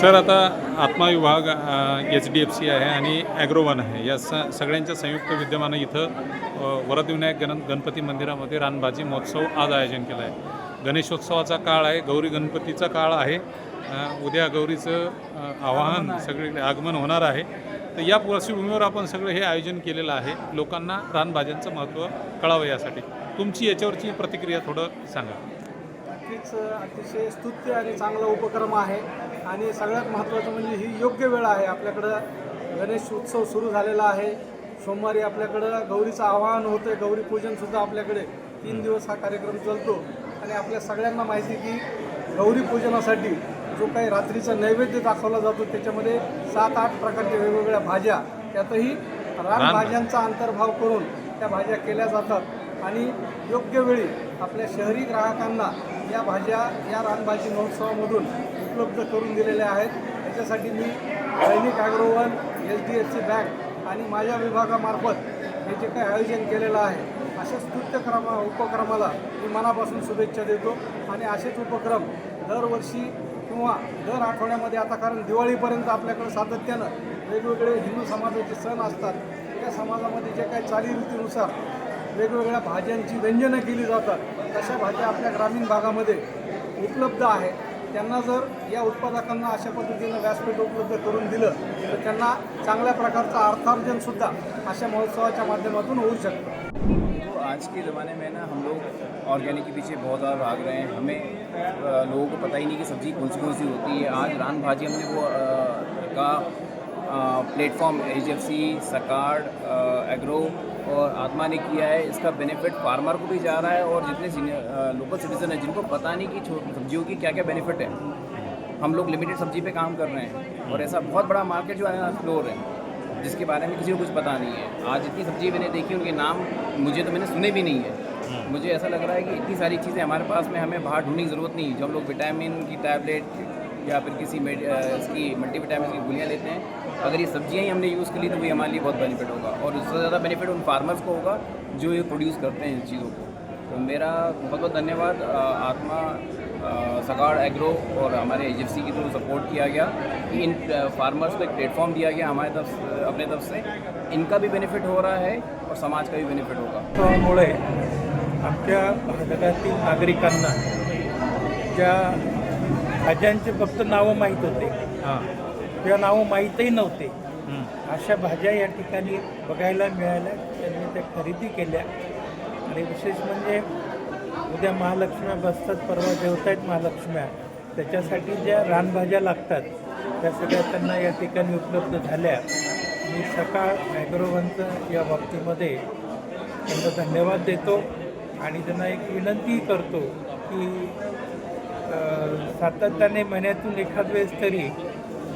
Sir आता आत्मा विभाग एच डी एफ सी आहे आणि ॲग्रोवन आहे. या स सगळ्यांच्या संयुक्त विद्यमानं इथं वरदविनायक गण गणपती मंदिरामध्ये रानबाजी महोत्सव आज आयोजन केला आहे. गणेशोत्सवाचा काळ आहे गौरी गणपतीचा काळ आहे. उद्या गौरीचं आवाहन सगळीकडे आगमन होणार आहे. तर या पार्श्वभूमीवर आपण सगळं हे आयोजन केलेलं आहे. लोकांना रानभाज्यांचं महत्त्व कळावं यासाठी. तुमची याच्यावरची प्रतिक्रिया थोडं सांगा. नक्कीच अतिशय स्तुत्य आणि चांगला उपक्रम आहे. आणि सगळ्यात महत्त्वाचं म्हणजे ही योग्य वेळ आहे. आपल्याकडं गणेश उत्सव सुरू झालेला आहे. सोमवारी आपल्याकडं गौरीचं आवाहन होतं गौरी पूजनसुद्धा आपल्याकडे तीन दिवस हा कार्यक्रम चालतो. आणि आपल्या सगळ्यांना माहिती की गौरी पूजनासाठी जो काही रात्रीचा नैवेद्य दाखवला जातो त्याच्यामध्ये सात आठ प्रकारच्या वेगवेगळ्या भाज्या त्यातही रानभाज्यांचा अंतर्भाव करून त्या भाज्या केल्या जातात. आणि योग्य वेळी आपल्या शहरी ग्राहकांना या भाज्या या रानभाजी महोत्सवामधून उपलब्ध करून दिलेल्या आहेत. त्याच्यासाठी मी दैनिक Agrowon H D F C bank आणि माझ्या विभागामार्फत हे जे काही आयोजन केलेलं आहे अशा स्तुत्यक्रमा उपक्रमाला मी मनापासून शुभेच्छा देतो. आणि असेच उपक्रम दरवर्षी किंवा दर आठवड्यामध्ये आता कारण दिवाळीपर्यंत आपल्याकडे सातत्यानं वेगवेगळे हिंदू समाजाचे सण असतात. त्या समाजामध्ये जे काही चालीरीतीनुसार वेगवेगळ्या भाज्यांची व्यंजनं केली जातात. तशा भाज्या आपल्या ग्रामीण भागामध्ये उपलब्ध आहे त्यांना जर या उत्पादकांना अशा पद्धतीनं व्यासपीठ उपलब्ध करून दिलं तर त्यांना चांगल्या प्रकारचं अर्थार्जनसुद्धा अशा महोत्सवाच्या माध्यमातून होऊ शकतं. तो आज के ज़माने में ना हम लोग ऑर्गेनिक के पीछे बहुत ज़्यादा भाग रहे हैं। हमें लोगों को पता ही नहीं कि सब्ज़ी कौन सी कौन सी होती है। आज रान भाजी हमने वो आ, का प्लेटफॉर्म एच एफ़ सी सकार्ड एग्रो और आत्मा ने किया है। इसका बेनिफिट फार्मर को भी जा रहा है और जितने लोकल सिटीज़न हैं जिनको पता नहीं कि सब्जियों की क्या क्या बेनिफिट है। हम लोग लिमिटेड सब्ज़ी पे काम कर रहे हैं और ऐसा बहुत बड़ा मार्केट जो है फ्लोर है जिसके बारे में किसी को कुछ पता नहीं है। आज जितनी सब्ज़ी मैंने देखी उनके नाम मुझे तो मैंने सुने भी नहीं है। मुझे ऐसा लग रहा है कि इतनी सारी चीज़ें हमारे पास में हमें बाहर ढूँढने की ज़रूरत नहीं है। जो हम लोग विटामिन की टैबलेट या फिर किसी अ, इसकी मल्टीविटामिन की गोलियाँ लेते हैं। अगर ये सब्ज़ियाँ ही हमने यूज़ कर ली तो वही हमारे लिए बहुत बेनिफिट होगा और उससे ज़्यादा बेनिफिट उन फार्मर्स को होगा जो ये प्रोड्यूस करते हैं इन चीज़ों को। तो मेरा बहुत बहुत धन्यवाद। आत्मा सगाड़ एग्रो और हमारे एजेंसी की तरफ़ सपोर्ट किया गया कि इन फार्मर्स को एक प्लेटफॉर्म दिया गया हमारे तरफ़ अपने तरफ़ से। इनका भी बेनिफिट हो रहा है और समाज का भी बेनिफिट होगा। त्यामुळे आमच्या भागातील नागरिकांना ज्या भाज्यांचे फक्त नावं माहीत होते. हां. किंवा नावं माहीतही नव्हते. अशा भाज्या या ठिकाणी बघायला मिळाल्या. त्यांनी त्या खरेदी केल्या. आणि विशेष म्हणजे उद्या महालक्ष्म्या बसतात परवा जेवत आहेत महालक्ष्म्या. त्याच्यासाठी ज्या रानभाज्या लागतात त्या सगळ्या त्यांना या ठिकाणी उपलब्ध झाल्या. मी सकाळ ॲग्रोवनचं या बाबतीमध्ये त्यांना धन्यवाद देतो. आणि त्यांना एक विनंती करतो की सातत्याने महिन्यातून एखाद वेळेस तरी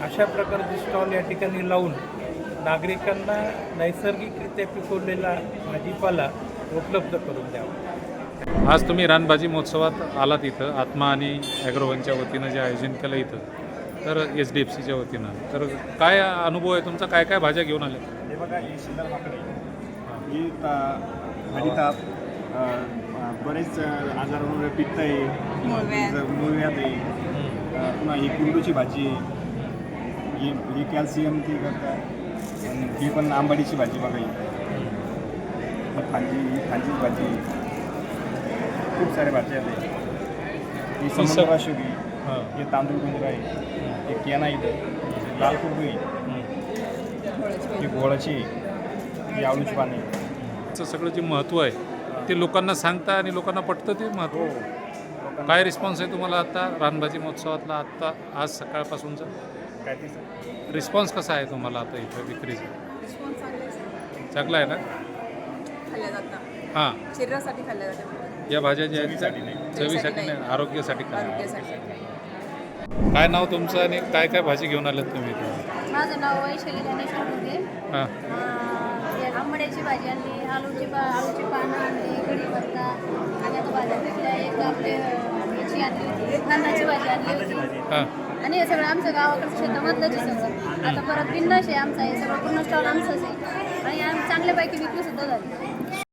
अशा प्रकारचे स्टॉल या ठिकाणी लावून नागरिकांना नैसर्गिकरित्या पिकवलेला भाजीपाला उपलब्ध करून द्यावा. आज तुम्ही रानबाजी महोत्सवात आलात इथं आत्मा आणि ॲग्रोवनच्या वतीनं जे आयोजन केलं इथं तर एच डी एफ सीच्या वतीनं. तर काय अनुभव आहे तुमचा? काय काय भाज्या घेऊन आल्या हे बघा ही शिंदर माकडे ही. ता ताप. अ, बरेच आजारांवर पित्त आहे मूळव्याध. आहे. पुन्हा ही कुंडूची भाजी आहे. ही ही कॅल्शियम ती करतात आणि ही पण आंबाडीची भाजी बघा ही. ही फांजी ही फांजीची भाजी आहे. खूप साऱ्या भाज्या आहेत. ही सग- समुद्राशुगी हां. हे तांदूळ डोंगर आहे. हे केना इथं. लाल कुरडू आहे. ही गोळाची ही आवळीची पाणी सगळं जे महत्त्व आहे ते लोकांना सांगता आणि लोकांना पटतं ते महत्त्व. हो. काय रिस्पॉन्स आहे तुम्हाला आता? रानबाजी महोत्सवातला आत्ता आज सकाळपासूनचा? रिस्पॉन्स कसा आहे तुम्हाला आता इथं विक्रीचा? रिस्पॉन्स चांगला आहे. ना? हां. जातात या भाज्या ज्या आहेत चवीसाठी नाही. चवीसाठी नाही आरोग्यासाठी खाल्ल्या. काय नाव तुमचं आणि काय काय भाजी घेऊन आल्यात तुम्ही इथं? माझं नाव वैशाली गणेश हां. आंबड्याची भाजी आणली आलूची आलूची आणि आता भाज्या घेतल्या एक आपले अं, याची आणली होती कांदाची भाजी आणली होती हां. आणि हे सगळं आमचं गावाकडचं शेतामधलंच आहे सगळं. आता परत बिन्नश आहे आमचा हे सगळं पूर्ण स्टॉल आमचंच आहे. आणि आम्ही चांगल्यापैकी विक्री सुद्धा झाली.